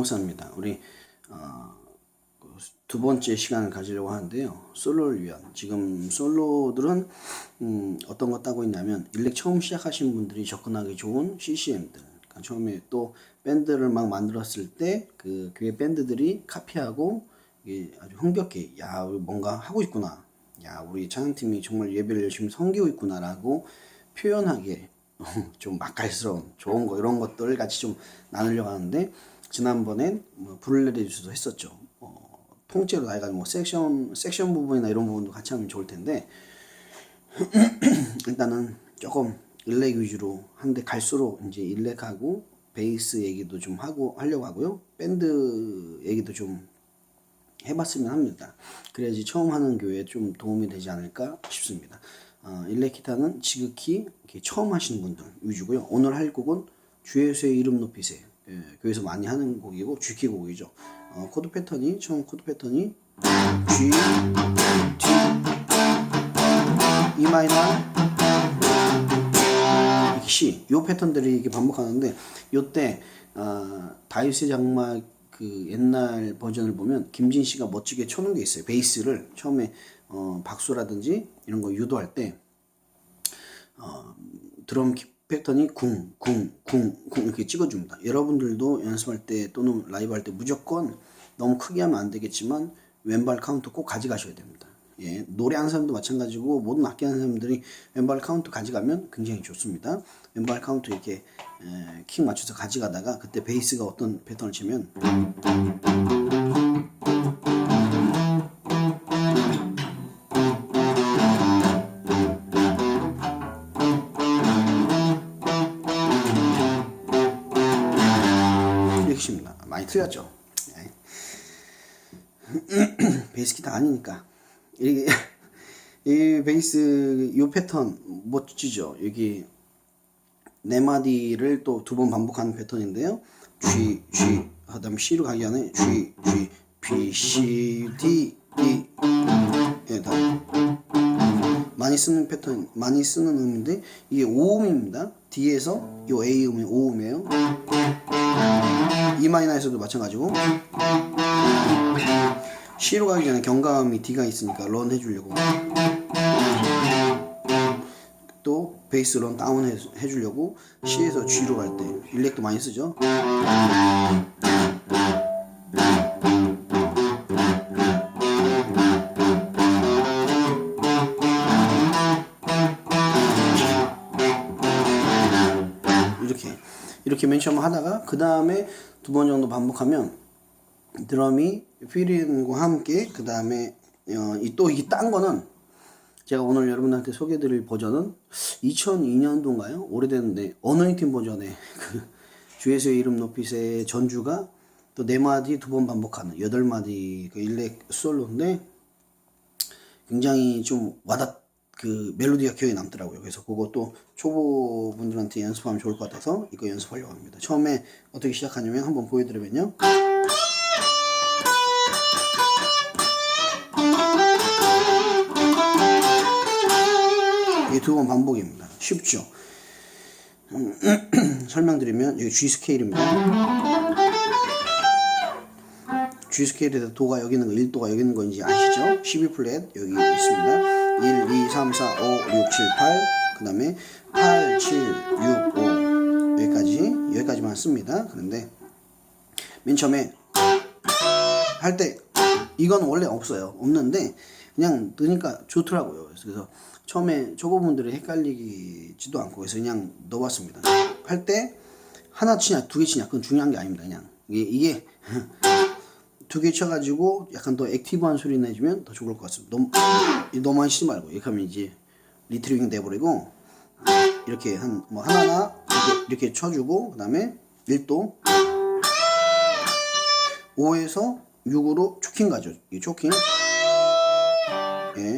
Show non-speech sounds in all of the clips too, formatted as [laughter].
김목사입니다. 우리 어, 두 번째 시간을 가지려고 하는데요. 솔로를 위한 지금 솔로들은 음, 어떤 것 따고 있냐면 일렉 처음 시작하신 분들이 접근하기 좋은 CCM들. 그러니까 처음에 또 밴드를 막 만들었을 때 그 교회 밴드들이 카피하고 이게 아주 흥겹게 야 뭔가 하고 있구나. 야 우리 찬양팀이 정말 예배를 열심히 섬기고 있구나라고 표현하게 [laughs] 좀 맛깔스러운 좋은 거 이런 것들 같이 좀 나누려고 하는데 지난번엔 뭐 브룰레리주도 했었죠. 어, 통째로 다 해가지고 뭐 섹션 섹션 부분이나 이런 부분도 같이 하면 좋을 텐데 [clears throat] 일단은 조금 일렉 위주로 한데 갈수록 이제 일렉하고 베이스 얘기도 좀 하고 하려고 하고요. 밴드 얘기도 좀 해봤으면 합니다. 그래야지 처음 하는 교회에 좀 도움이 되지 않을까 싶습니다. 어, 일렉 기타는 지극히 처음 하시는 분들 위주고요. 오늘 할 곡은 주 예수의 이름 높이세. 예, 교회에서 많이 하는 곡이고 G키 곡이죠. 어, 코드 패턴이 처음 코드 패턴이 G, D, E 마이너, C. 요 패턴들이 이렇게 반복하는데 요때 어, 다윗의 장막 그 옛날 버전을 보면 김진 씨가 멋지게 쳐놓은 게 있어요. 베이스를 처음에 어, 박수라든지 이런 거 유도할 때 어, 드럼 키- 패턴이 쿵, 쿵, 쿵, 쿵 이렇게 찍어줍니다. 여러분들도 연습할 때 또는 라이브 할 때 무조건 너무 크게 하면 안 되겠지만 왼발 카운트 꼭 가져가셔야 됩니다. 예, 노래하는 사람도 마찬가지고 모든 악기 하는 사람들이 왼발 카운트 가져가면 굉장히 좋습니다. 왼발 카운트 이렇게 에, 킥 맞춰서 가져가다가 그때 베이스가 어떤 패턴을 치면 틀렸죠. 예. [clears throat] 베이스 기타 아니니까 이게 이 베이스 이 패턴 멋지죠. 여기 네 마디를 또 두 번 반복하는 패턴인데요. G G 하다음 C로 가기 전에 G G B C D E 예, 다 많이 쓰는 패턴, 많이 쓰는 음인데 이게 오음입니다. D에서 이 A 음이 오음이에요. E 마이너에서도 마찬가지고 C로 가기 전에 경감이 D가 있으니까 런 해주려고 또 베이스 런 다운 해, 해주려고 C에서 G로 갈 때 일렉도 많이 쓰죠. 이렇게 맨 처음 하다가 그 다음에 두 번 정도 반복하면 드럼이 필링과 함께 그 다음에 어, 또 이게 딴 거는 제가 오늘 여러분한테 소개드릴 버전은 2002년도인가요? 오래됐는데 어너인팅 버전의 [laughs] 그 주에서의 이름 높이의 전주가 또 네 마디 두 번 반복하는 여덟 마디 그 일렉 솔로인데 굉장히 좀 와닿 그 멜로디가 기억에 남더라고요. 그래서 그것도 초보 분들한테 연습하면 좋을 것 같아서 이거 연습하려고 합니다. 처음에 어떻게 시작하냐면 한번 보여드리면요. 이게 두 번 반복입니다. 쉽죠? 음, [clears throat] 설명드리면 여기 G 스케일입니다. G 스케일에서 도가 여기 있는 거, 1도가 여기 있는 거 이제 아시죠? 12 플랫 여기 있습니다. 1, 2, 3, 4, 5, 6, 7, 8. 그 다음에 8, 7, 6, 5. 여기까지, 여기까지만 씁니다. 그런데 맨 처음에 할 때 이건 원래 없어요. 없는데 그냥 넣으니까 좋더라고요. 그래서, 처음에 초보분들이 헷갈리지도 않고 그래서 그냥 넣어봤습니다. 할 때 하나 치냐 두 개 치냐 그건 중요한 게 아닙니다. 그냥 이게, 이게 두 개 쳐가지고 약간 더 액티브한 소리 내주면 더 좋을 것 같습니다. 너무, 너무 치지 말고 이렇게 하면 이제 리트링 돼버리고 이렇게 한 뭐 하나나 이렇게, 이렇게 쳐주고 그 다음에 1도 5에서 6으로 초킹 가죠. 이 초킹. 예.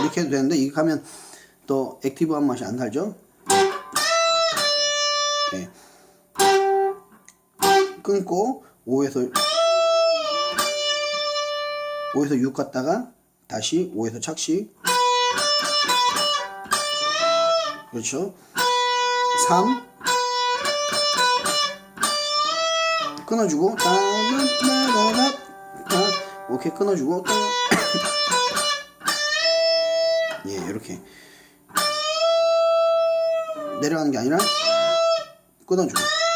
이렇게 해도 되는데 이렇게 하면 더 액티브한 맛이 안 살죠. 끊고 5에서 5에서 6 갔다가 다시 5에서 착시. 그렇죠? 3 끊어주고. 오케이 끊어주고. 따. 예, 이렇게. 내려가는 게 아니라 끊어주고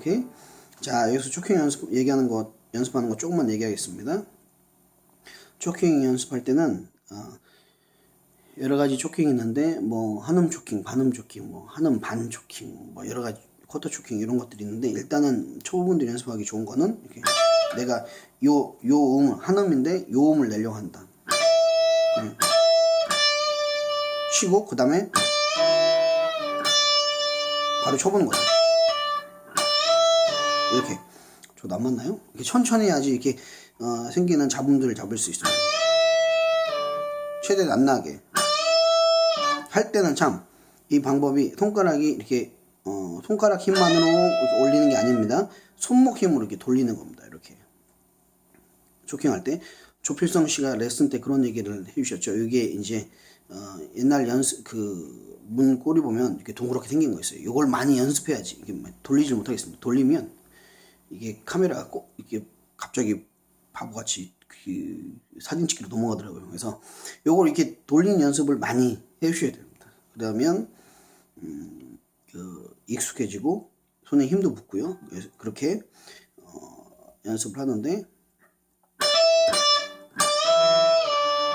오케이 자 여기서 초킹 연습 얘기하는 거 연습하는 거 조금만 얘기하겠습니다 초킹 연습할 때는 어, 여러 가지 초킹이 있는데 뭐 한음 초킹, 반음 초킹, 뭐 한음 반 초킹, 뭐 여러 가지 쿼터 초킹 이런 것들이 있는데 일단은 초보분들이 연습하기 좋은 거는 이렇게 내가 요 요음 한음인데 요 음을 내려고 한다. 네. 쉬고 그 다음에 바로 쳐보는 거죠. 이렇게 저도 안 맞나요? 이렇게 천천히 해야지 이렇게 어, 생기는 잡음들을 잡을 수 있어요. 최대한 안 나게 할 때는 참 이 방법이 손가락이 이렇게 어, 손가락 힘만으로 이렇게 올리는 게 아닙니다. 손목 힘으로 이렇게 돌리는 겁니다. 이렇게 조킹할 때 조필성 씨가 레슨 때 그런 얘기를 해주셨죠. 이게 이제 어, 옛날 연습 그 문꼬리 보면 이렇게 동그랗게 생긴 거 있어요. 이걸 많이 연습해야지 이게 돌리지 못하겠습니다. 돌리면 이게 카메라가 꼭 이게 갑자기 바보같이 그 사진 찍기로 넘어가더라고요. 그래서 요걸 이렇게 돌리는 연습을 많이 해주셔야 됩니다. 그러면 음, 그 익숙해지고 손에 힘도 붙고요. 그렇게 어, 연습을 하는데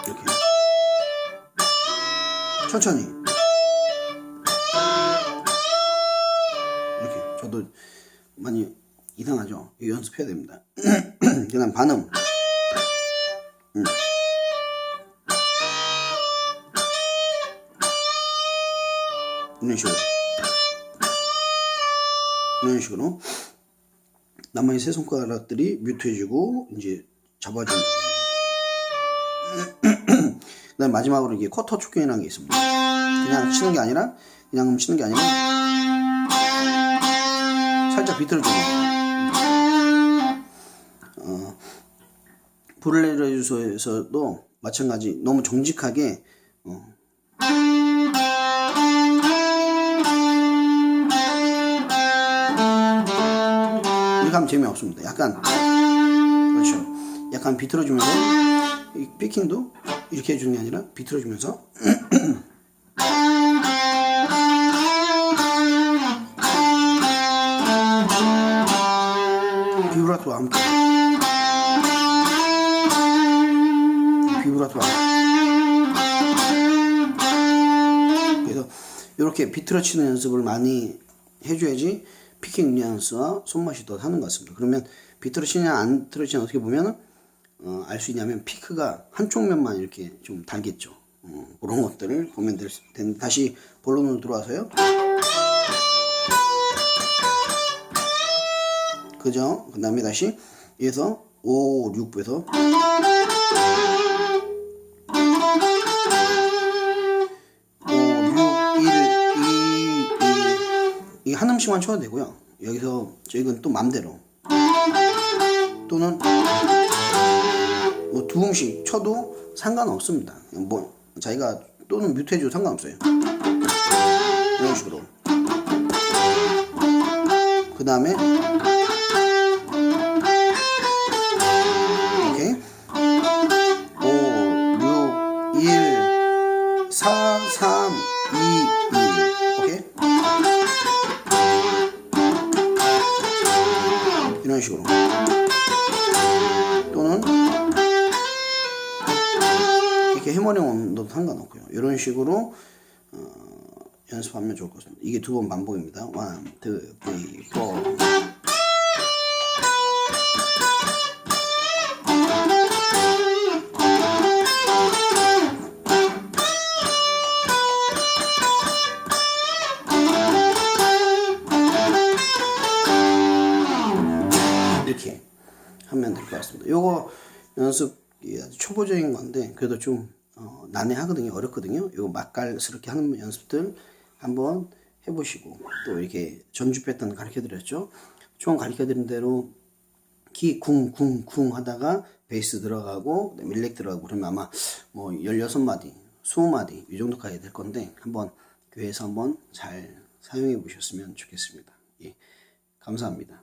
이렇게 천천히 이렇게 저도 많이 이상하죠. 이거 연습해야 됩니다. [clears throat] 그 다음 반음. 음. 이런 식으로 이런 식으로 나머지 세 손가락들이 뮤트해주고 이제 잡아주는 [clears throat] 그 다음 마지막으로 이게 쿼터 초킹이라는 게 있습니다. 그냥 치는 게 아니라 그냥 치는 게 아니라 살짝 비틀어주는 거예요. 브룰레르 주소에서도 마찬가지 너무 정직하게 어, 이렇게 하면 재미없습니다. 약간 그렇죠. 약간 비틀어주면서 이 피킹도 이렇게 해주는 게 아니라 비틀어주면서 [clears throat] 비브라토와 함께 비브라토와 그래서 이렇게 비틀어 치는 연습을 많이 해줘야지 피킹 뉘앙스와 손맛이 더 사는 것 같습니다. 그러면 비틀어 치냐 안 틀어 치냐 어떻게 보면 어, 알 수 있냐면 피크가 한쪽 면만 이렇게 좀 달겠죠. 어, 그런 것들을 보면 될 텐데 다시 본론으로 들어와서요. 그죠? 그 다음에 다시 여기서 5, 6부에서 이게 한 음씩만 쳐도 되고요. 여기서 저희는 또 맘대로 또는 뭐 두 음씩 쳐도 상관없습니다. 뭐 자기가 또는 뮤트해줘도 상관없어요. 이런 식으로. 그 다음에 이렇게 해머링 온도 상관없고요. 이런 식으로 어, 연습하면 좋을 것 같습니다. 이게 두 번 반복입니다. 1, 2, 3, 4 이렇게 하면 될 것 같습니다. 요거 연습이 아주 초보적인 건데 그래도 좀 어, 난해하거든요. 어렵거든요. 요거 맛깔스럽게 하는 연습들 한번 해보시고 또 이렇게 전주 패턴 가르쳐 드렸죠. 총 가르쳐 드린 대로 키 쿵 쿵 쿵 하다가 베이스 들어가고 밀렉 들어가고 그러면 아마 뭐 16마디, 20마디 이 정도까지 될 건데 한번 교회에서 한번 잘 사용해 보셨으면 좋겠습니다. 예. 감사합니다.